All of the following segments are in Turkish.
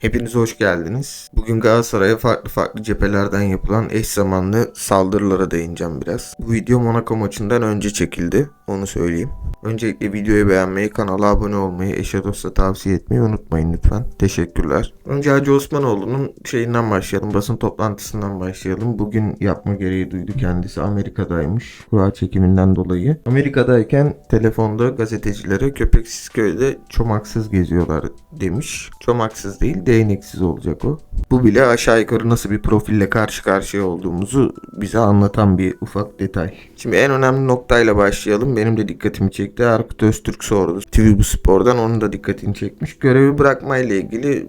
Hepiniz hoş geldiniz. Bugün Galatasaray'a farklı farklı cephelerden yapılan eş zamanlı saldırılara değineceğim biraz. Bu video Monaco maçından önce çekildi. Onu söyleyeyim. Öncelikle videoyu beğenmeyi, kanala abone olmayı, eşe dosta tavsiye etmeyi unutmayın lütfen. Teşekkürler. Önce Hacı Osmanoğlu'nun şeyinden başlayalım. Basın toplantısından başlayalım. Bugün yapma gereği duydu kendisi. Amerika'daymış. Kura çekiminden dolayı. Amerika'dayken telefonda gazetecilere köpeksiz köyde çomaksız geziyorlar demiş. Çomaksız değil değneksiz olacak o. Bu bile aşağı yukarı nasıl bir profille karşı karşıya olduğumuzu bize anlatan bir ufak detay. Şimdi en önemli noktayla başlayalım. Benim de dikkatimi çekti. Erkut Öztürk sordu. TV bu spordan onun da dikkatini çekmiş. Görevi bırakmayla ilgili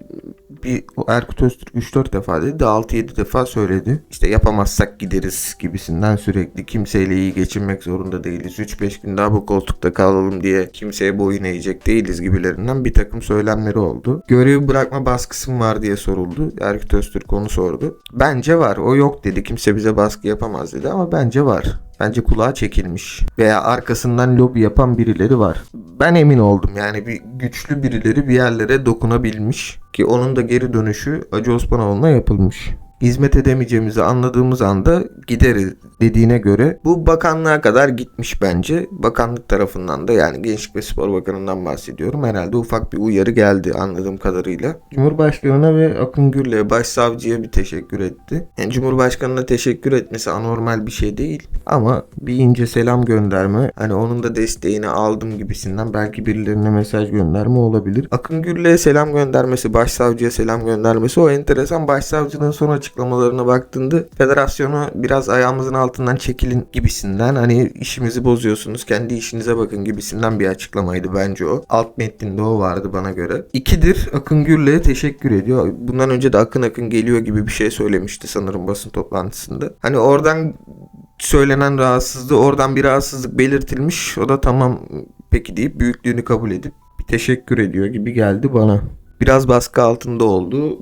bir Erkut Öztürk 3-4 defa dedi de 6-7 defa söyledi. İşte yapamazsak gideriz gibisinden sürekli kimseyle iyi geçinmek zorunda değiliz. 3-5 gün daha bu koltukta kalalım diye kimseye boyun eğecek değiliz gibilerinden bir takım söylemleri oldu. Görevi bırakma baskısı mı var diye soruldu. Erkut Öztürk onu sordu. Bence var. O yok dedi. Kimse bize baskı yapamaz dedi ama bence var. Bence kulağa çekilmiş. Veya arkasından lobi yapan birileri var. Ben emin oldum yani bir güçlü birileri bir yerlere dokunabilmiş. Ki onun da geri dönüşü Acı Osmanoğlu'na yapılmış. Hizmet edemeyeceğimizi anladığımız anda gideriz dediğine göre bu bakanlığa kadar gitmiş bence. Bakanlık tarafından da yani Gençlik ve Spor Bakanı'ndan bahsediyorum. Herhalde ufak bir uyarı geldi anladığım kadarıyla. Cumhurbaşkanına ve Akın Gür'le başsavcıya bir teşekkür etti. Yani Cumhurbaşkanına teşekkür etmesi anormal bir şey değil. Ama bir ince selam gönderme hani onun da desteğini aldım gibisinden belki birilerine mesaj gönderme olabilir. Akın Gür'le selam göndermesi, başsavcıya selam göndermesi o enteresan. Başsavcının son açıklamalarına baktığında federasyonu biraz ayağımızın altından çekilin gibisinden hani işimizi bozuyorsunuz kendi işinize bakın gibisinden bir açıklamaydı bence o. Alt metninde o vardı bana göre. İkidir Akın Gür'le teşekkür ediyor. Bundan önce de Akın Akın geliyor gibi bir şey söylemişti sanırım basın toplantısında. Hani oradan söylenen rahatsızlığı oradan bir rahatsızlık belirtilmiş. O da tamam peki deyip büyüklüğünü kabul edip bir teşekkür ediyor gibi geldi bana. Biraz baskı altında oldu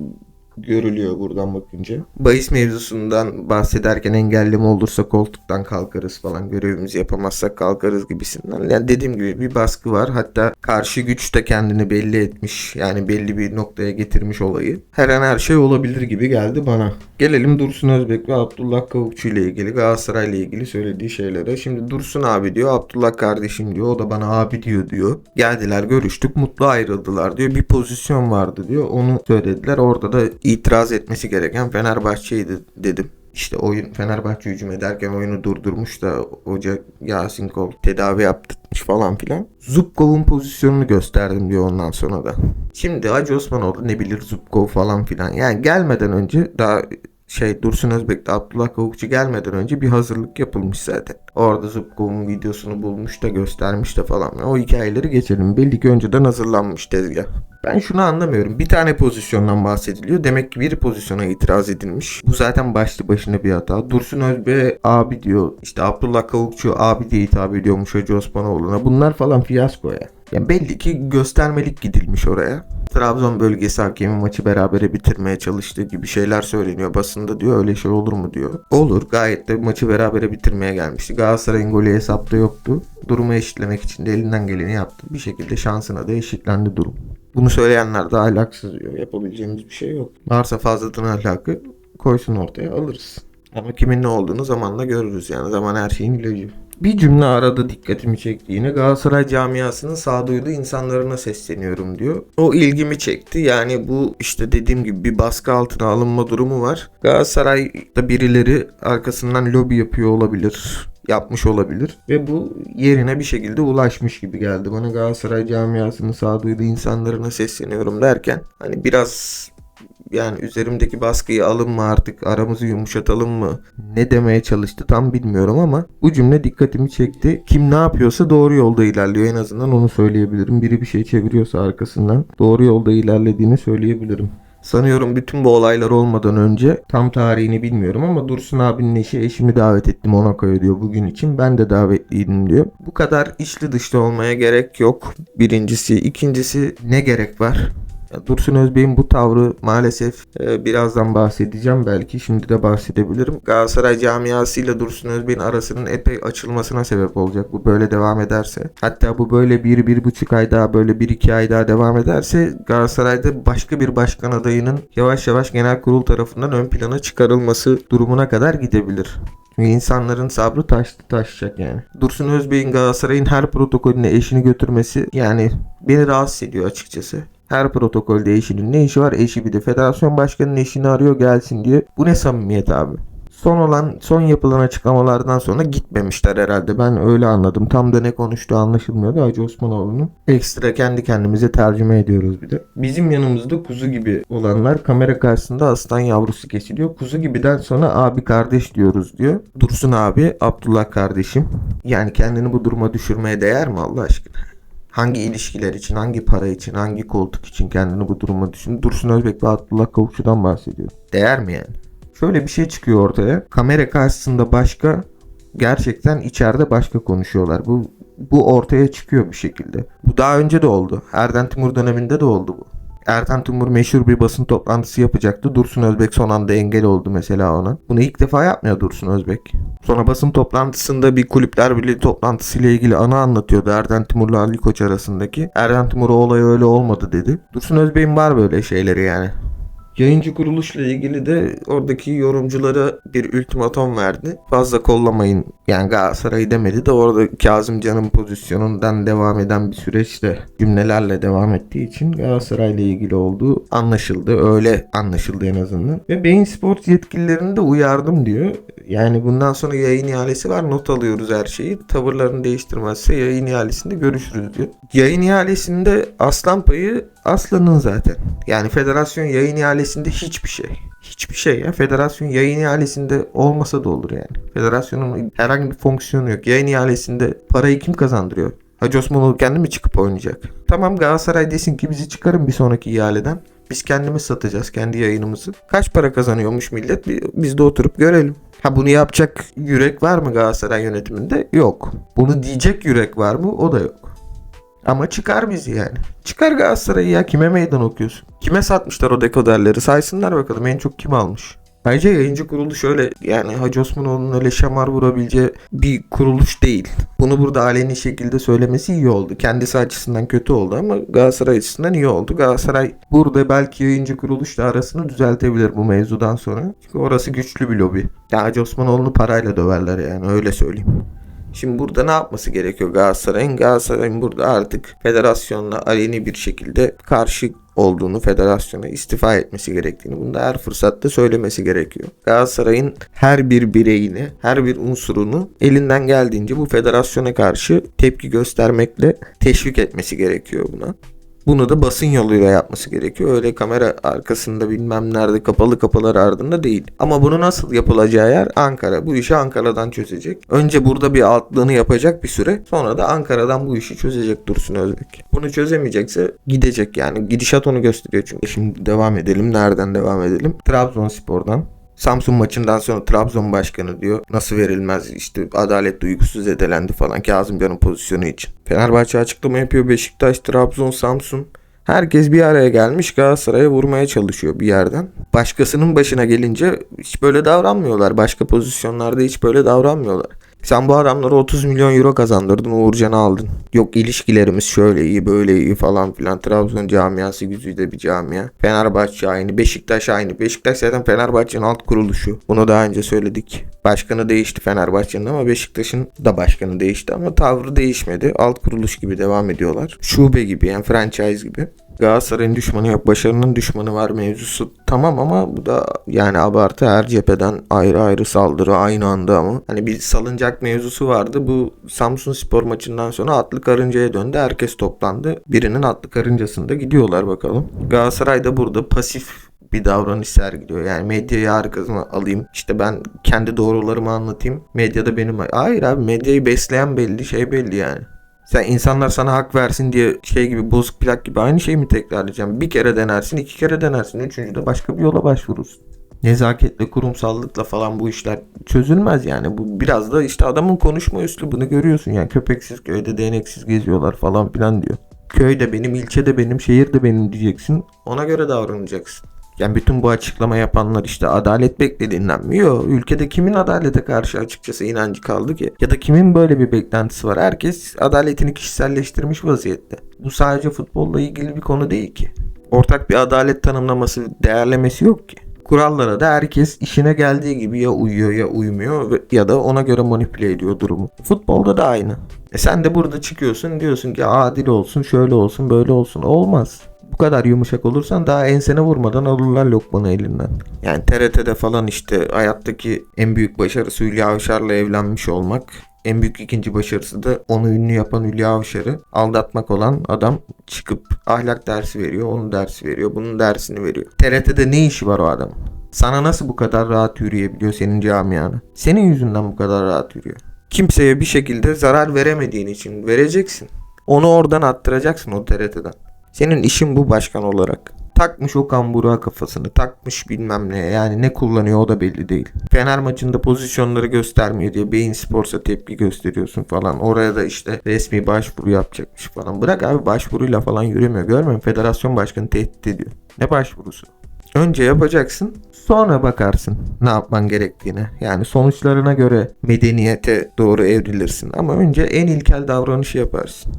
görülüyor buradan bakınca. Bahis mevzusundan bahsederken engelleme olursa koltuktan kalkarız falan görevimizi yapamazsak kalkarız gibisinden. Yani dediğim gibi bir baskı var. Hatta karşı güç de kendini belli etmiş. Yani belli bir noktaya getirmiş olayı. Her an her şey olabilir gibi geldi bana. Gelelim Dursun Özbek ve Abdullah Kavukçu ile ilgili Galatasaray ile ilgili söylediği şeylere. Şimdi Dursun abi diyor, Abdullah kardeşim diyor. O da bana abi diyor diyor. Geldiler görüştük mutlu ayrıldılar diyor. Bir pozisyon vardı diyor. Onu söylediler. Orada da itiraz etmesi gereken Fenerbahçe'ydi dedim. İşte oyun Fenerbahçe hücum ederken oyunu durdurmuş da hoca Yasin Kol tedavi yaptırmış falan filan. Zubkov'un pozisyonunu gösterdim diyor ondan sonra da. Şimdi Hacı Osmanoğlu ne bilir Zubkov falan filan. Yani gelmeden önce daha şey Dursun Özbek'te Abdullah Kavukçu gelmeden önce bir hazırlık yapılmış zaten. Orada Zubkov'un videosunu bulmuş da göstermiş de falan. O hikayeleri geçelim. Belli ki önceden hazırlanmış tezgah. Ben şunu anlamıyorum. Bir tane pozisyondan bahsediliyor. Demek ki bir pozisyona itiraz edilmiş. Bu zaten başlı başına bir hata. Dursun Özbek abi diyor. İşte Abdullah Kavukçu abi diye hitap ediyormuş Hacı Osmanoğlu'na. Bunlar falan fiyasko ya. Ya belli ki göstermelik gidilmiş oraya. Trabzon bölgesi hakemi maçı berabere bitirmeye çalıştığı gibi şeyler söyleniyor. Basında diyor öyle şey olur mu diyor. Olur gayet de maçı berabere bitirmeye gelmişti. Galatasaray'ın golü hesapta yoktu. Durumu eşitlemek için de elinden geleni yaptı. Bir şekilde şansına da eşitlendi durum. Bunu söyleyenler de ahlaksız diyor. Yapabileceğimiz bir şey yok. Varsa fazladan ahlakı koysun ortaya alırız. Ama kimin ne olduğunu zamanla görürüz yani. Zaman her şeyin ilacı. Bir cümle arada dikkatimi çekti yine. Galatasaray camiasının sağduyulu insanlarına sesleniyorum diyor. O ilgimi çekti. Yani bu işte dediğim gibi bir baskı altına alınma durumu var. Galatasaray'da birileri arkasından lobi yapıyor olabilir yapmış olabilir ve bu yerine bir şekilde ulaşmış gibi geldi. Bana Galatasaray camiasının sağduyulu insanlarına sesleniyorum derken hani biraz yani üzerimdeki baskıyı alın mı artık aramızı yumuşatalım mı ne demeye çalıştı tam bilmiyorum ama bu cümle dikkatimi çekti. Kim ne yapıyorsa doğru yolda ilerliyor en azından onu söyleyebilirim. Biri bir şey çeviriyorsa arkasından doğru yolda ilerlediğini söyleyebilirim. Sanıyorum bütün bu olaylar olmadan önce tam tarihini bilmiyorum ama Dursun abinin eşi eşimi davet etti Monaco'ya diyor bugün için. Ben de davetliydim diyor. Bu kadar içli dışlı olmaya gerek yok. Birincisi. ikincisi ne gerek var? Dursun Özbey'in bu tavrı maalesef e, birazdan bahsedeceğim belki şimdi de bahsedebilirim. Galatasaray camiasıyla Dursun Özbey'in arasının epey açılmasına sebep olacak bu böyle devam ederse. Hatta bu böyle bir, bir buçuk ay daha böyle bir iki ay daha devam ederse Galatasaray'da başka bir başkan adayının yavaş yavaş genel kurul tarafından ön plana çıkarılması durumuna kadar gidebilir. Çünkü insanların sabrı taştı taşacak yani. Dursun Özbey'in Galatasaray'ın her protokolüne eşini götürmesi yani beni rahatsız ediyor açıkçası. Her protokolde eşinin ne işi var? Eşi bir de federasyon başkanının eşini arıyor gelsin diye. Bu ne samimiyet abi? Son olan, son yapılan açıklamalardan sonra gitmemişler herhalde. Ben öyle anladım. Tam da ne konuştuğu anlaşılmıyordu Hacı Osmanoğlu'nun. Ekstra kendi kendimize tercüme ediyoruz bir de. Bizim yanımızda kuzu gibi olanlar kamera karşısında aslan yavrusu kesiliyor. Kuzu gibiden sonra abi kardeş diyoruz diyor. Dursun abi, Abdullah kardeşim. Yani kendini bu duruma düşürmeye değer mi Allah aşkına? Hangi ilişkiler için, hangi para için, hangi koltuk için kendini bu duruma düşün? Dursun Özbek ve Abdullah Kavukçu'dan bahsediyor. Değer mi yani? Şöyle bir şey çıkıyor ortaya. Kamera karşısında başka, gerçekten içeride başka konuşuyorlar. Bu bu ortaya çıkıyor bir şekilde. Bu daha önce de oldu. Erden Timur döneminde de oldu bu. Erden Timur meşhur bir basın toplantısı yapacaktı. Dursun Özbek son anda engel oldu mesela ona. Bunu ilk defa yapmıyor Dursun Özbek. Sonra basın toplantısında bir kulüpler birliği toplantısıyla ilgili anı anlatıyordu Erden Timur'la Ali Koç arasındaki. Erden Timur o olay öyle olmadı dedi. Dursun Özbek'in var böyle şeyleri yani. Yayıncı kuruluşla ilgili de oradaki yorumculara bir ultimatom verdi. Fazla kollamayın. Yani Galatasaray'ı demedi de orada Kazım Can'ın pozisyonundan devam eden bir süreçte cümlelerle devam ettiği için Galatasaray'la ilgili olduğu anlaşıldı. Öyle anlaşıldı en azından. Ve Beyin Sports yetkililerini de uyardım diyor. Yani bundan sonra yayın ihalesi var. Not alıyoruz her şeyi. Tavırlarını değiştirmezse yayın ihalesinde görüşürüz diyor. Yayın ihalesinde aslan payı aslanın zaten. Yani federasyon yayın ihalesinde hiçbir şey. Hiçbir şey ya. Federasyon yayın ihalesinde olmasa da olur yani. Federasyonun herhangi bir fonksiyonu yok. Yayın ihalesinde parayı kim kazandırıyor? Hacı Osmanoğlu kendi mi çıkıp oynayacak? Tamam Galatasaray desin ki bizi çıkarın bir sonraki ihaleden. Biz kendimiz satacağız kendi yayınımızı. Kaç para kazanıyormuş millet biz de oturup görelim. Ha bunu yapacak yürek var mı Galatasaray yönetiminde? Yok. Bunu diyecek yürek var mı? O da yok. Ama çıkar bizi yani. Çıkar Galatasaray'ı ya. Kime meydan okuyorsun? Kime satmışlar o dekoderleri? Saysınlar bakalım en çok kim almış? Ayrıca yayıncı kurulu şöyle yani Hacı Osmanoğlu'nun öyle şamar vurabileceği bir kuruluş değil. Bunu burada aleni şekilde söylemesi iyi oldu. Kendisi açısından kötü oldu ama Galatasaray açısından iyi oldu. Galatasaray burada belki yayıncı kuruluşla arasını düzeltebilir bu mevzudan sonra. Çünkü orası güçlü bir lobi. Ya Hacı Osmanoğlu'nu parayla döverler yani öyle söyleyeyim. Şimdi burada ne yapması gerekiyor Galatasaray'ın? Galatasaray'ın burada artık federasyonla aleni bir şekilde karşı olduğunu, federasyona istifa etmesi gerektiğini, bunu da her fırsatta söylemesi gerekiyor. Galatasaray'ın her bir bireyini, her bir unsurunu elinden geldiğince bu federasyona karşı tepki göstermekle teşvik etmesi gerekiyor buna. Bunu da basın yoluyla yapması gerekiyor. Öyle kamera arkasında bilmem nerede kapalı kapılar ardında değil. Ama bunu nasıl yapılacağı yer Ankara. Bu işi Ankara'dan çözecek. Önce burada bir altlığını yapacak bir süre. Sonra da Ankara'dan bu işi çözecek Dursun Özbek. Bunu çözemeyecekse gidecek yani. Gidişat onu gösteriyor çünkü. Şimdi devam edelim. Nereden devam edelim? Trabzonspor'dan. Samsun maçından sonra Trabzon başkanı diyor nasıl verilmez işte adalet duygusu zedelendi falan Kazımcan'ın pozisyonu için. Fenerbahçe açıklama yapıyor Beşiktaş, Trabzon, Samsun. Herkes bir araya gelmiş Galatasaray'a vurmaya çalışıyor bir yerden. Başkasının başına gelince hiç böyle davranmıyorlar. Başka pozisyonlarda hiç böyle davranmıyorlar. Sen bu adamlara 30 milyon euro kazandırdın Uğurcan'ı aldın. Yok ilişkilerimiz şöyle iyi böyle iyi falan filan. Trabzon camiası güzide bir camia. Fenerbahçe aynı. Beşiktaş aynı. Beşiktaş zaten Fenerbahçe'nin alt kuruluşu. Bunu daha önce söyledik. Başkanı değişti Fenerbahçe'nin ama Beşiktaş'ın da başkanı değişti ama tavrı değişmedi. Alt kuruluş gibi devam ediyorlar. Şube gibi yani franchise gibi. Galatasaray'ın düşmanı yok, başarının düşmanı var mevzusu tamam ama bu da yani abartı her cepheden ayrı ayrı saldırı aynı anda ama. Hani bir salıncak mevzusu vardı. Bu Samsun Spor maçından sonra atlı karıncaya döndü. Herkes toplandı. Birinin atlı karıncasında gidiyorlar bakalım. Galatasaray da burada pasif bir davranış sergiliyor. Yani medyayı arkasına alayım. İşte ben kendi doğrularımı anlatayım. Medyada benim... Hayır abi medyayı besleyen belli şey belli yani. Sen insanlar sana hak versin diye şey gibi bozuk plak gibi aynı şeyi mi tekrarlayacaksın? Bir kere denersin, iki kere denersin. Üçüncüde başka bir yola başvurursun. Nezaketle, kurumsallıkla falan bu işler çözülmez yani. Bu biraz da işte adamın konuşma üslubunu görüyorsun yani. Köpeksiz köyde değneksiz geziyorlar falan filan diyor. Köy de benim, ilçe de benim, şehir de benim diyeceksin. Ona göre davranacaksın. Yani bütün bu açıklama yapanlar işte adalet beklediğinden mi? Yok. Ülkede kimin adalete karşı açıkçası inancı kaldı ki? Ya da kimin böyle bir beklentisi var? Herkes adaletini kişiselleştirmiş vaziyette. Bu sadece futbolla ilgili bir konu değil ki. Ortak bir adalet tanımlaması, değerlemesi yok ki. Kurallara da herkes işine geldiği gibi ya uyuyor ya uymuyor ya da ona göre manipüle ediyor durumu. Futbolda da aynı. E sen de burada çıkıyorsun diyorsun ki adil olsun, şöyle olsun, böyle olsun. Olmaz. Bu kadar yumuşak olursan daha ensene vurmadan alırlar lokmanı elinden. Yani TRT'de falan işte hayattaki en büyük başarısı Hülya Avşar'la evlenmiş olmak. En büyük ikinci başarısı da onu ünlü yapan Hülya Avşar'ı aldatmak olan adam çıkıp ahlak dersi veriyor, onun dersi veriyor, bunun dersini veriyor. TRT'de ne işi var o adamın? Sana nasıl bu kadar rahat yürüyebiliyor senin camiana? Senin yüzünden bu kadar rahat yürüyor. Kimseye bir şekilde zarar veremediğin için vereceksin. Onu oradan attıracaksın o TRT'den. Senin işin bu başkan olarak. Takmış o kambura kafasını, takmış bilmem ne. Yani ne kullanıyor o da belli değil. Fener maçında pozisyonları göstermiyor diye Beyin Sports'a tepki gösteriyorsun falan. Oraya da işte resmi başvuru yapacakmış falan. Bırak abi başvuruyla falan yürümüyor. Görmüyor? Federasyon başkanı tehdit ediyor. Ne başvurusu? Önce yapacaksın, sonra bakarsın ne yapman gerektiğine. Yani sonuçlarına göre medeniyete doğru evrilirsin. Ama önce en ilkel davranışı yaparsın.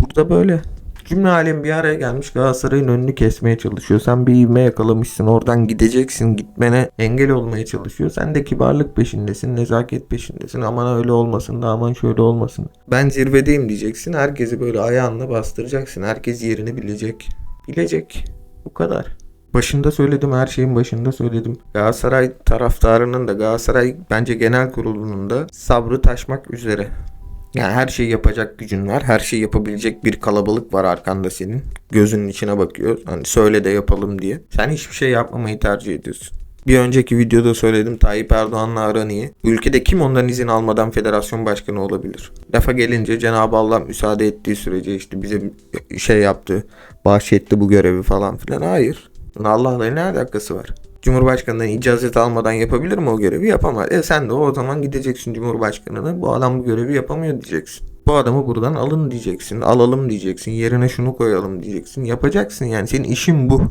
Burada böyle. Cümle alem bir araya gelmiş Galatasaray'ın önünü kesmeye çalışıyor. Sen bir ivme yakalamışsın oradan gideceksin gitmene engel olmaya çalışıyor. Sen de kibarlık peşindesin nezaket peşindesin. Aman öyle olmasın da aman şöyle olmasın. Ben zirvedeyim diyeceksin. Herkesi böyle ayağınla bastıracaksın. Herkes yerini bilecek. Bilecek. Bu kadar. Başında söyledim her şeyin başında söyledim. Galatasaray taraftarının da Galatasaray bence genel kurulunun da sabrı taşmak üzere. Yani her şeyi yapacak gücün var. Her şeyi yapabilecek bir kalabalık var arkanda senin. Gözünün içine bakıyor. Hani söyle de yapalım diye. Sen hiçbir şey yapmamayı tercih ediyorsun. Bir önceki videoda söyledim Tayyip Erdoğan'la aran iyi. Ülkede kim ondan izin almadan federasyon başkanı olabilir? Lafa gelince Cenab-ı Allah müsaade ettiği sürece işte bize şey yaptı, bahşetti bu görevi falan filan. Hayır. Allah'la ne alakası var? Cumhurbaşkanından icazet almadan yapabilir mi o görevi? Yapamaz. E sen de o zaman gideceksin Cumhurbaşkanına. Bu adam bu görevi yapamıyor diyeceksin. Bu adamı buradan alın diyeceksin. Alalım diyeceksin. Yerine şunu koyalım diyeceksin. Yapacaksın yani. Senin işin bu.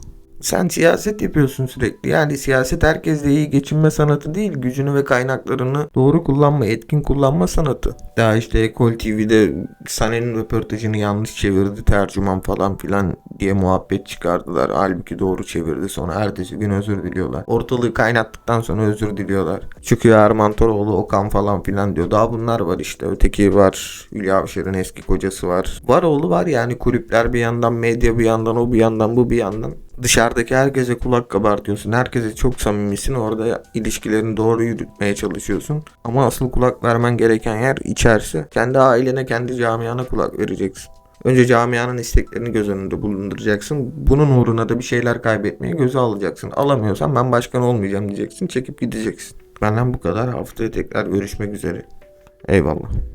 Sen siyaset yapıyorsun sürekli. Yani siyaset herkesle iyi geçinme sanatı değil. Gücünü ve kaynaklarını doğru kullanma, etkin kullanma sanatı. Daha işte Ekol TV'de Sane'nin röportajını yanlış çevirdi tercüman falan filan diye muhabbet çıkardılar. Halbuki doğru çevirdi. Sonra ertesi gün özür diliyorlar. Ortalığı kaynattıktan sonra özür diliyorlar. Çıkıyor Erman Toroğlu, Okan falan filan diyor. Daha bunlar var işte. Öteki var. Hülya Avşar'ın eski kocası var. Var oğlu var yani kulüpler bir yandan, medya bir yandan, o bir yandan, bu bir yandan. Dışarıdaki herkese kulak kabartıyorsun. Herkese çok samimisin. Orada ilişkilerini doğru yürütmeye çalışıyorsun. Ama asıl kulak vermen gereken yer içerisi. Kendi ailene, kendi camiana kulak vereceksin. Önce camianın isteklerini göz önünde bulunduracaksın. Bunun uğruna da bir şeyler kaybetmeyi göze alacaksın. Alamıyorsan ben başkan olmayacağım diyeceksin. Çekip gideceksin. Benden bu kadar. Haftaya tekrar görüşmek üzere. Eyvallah.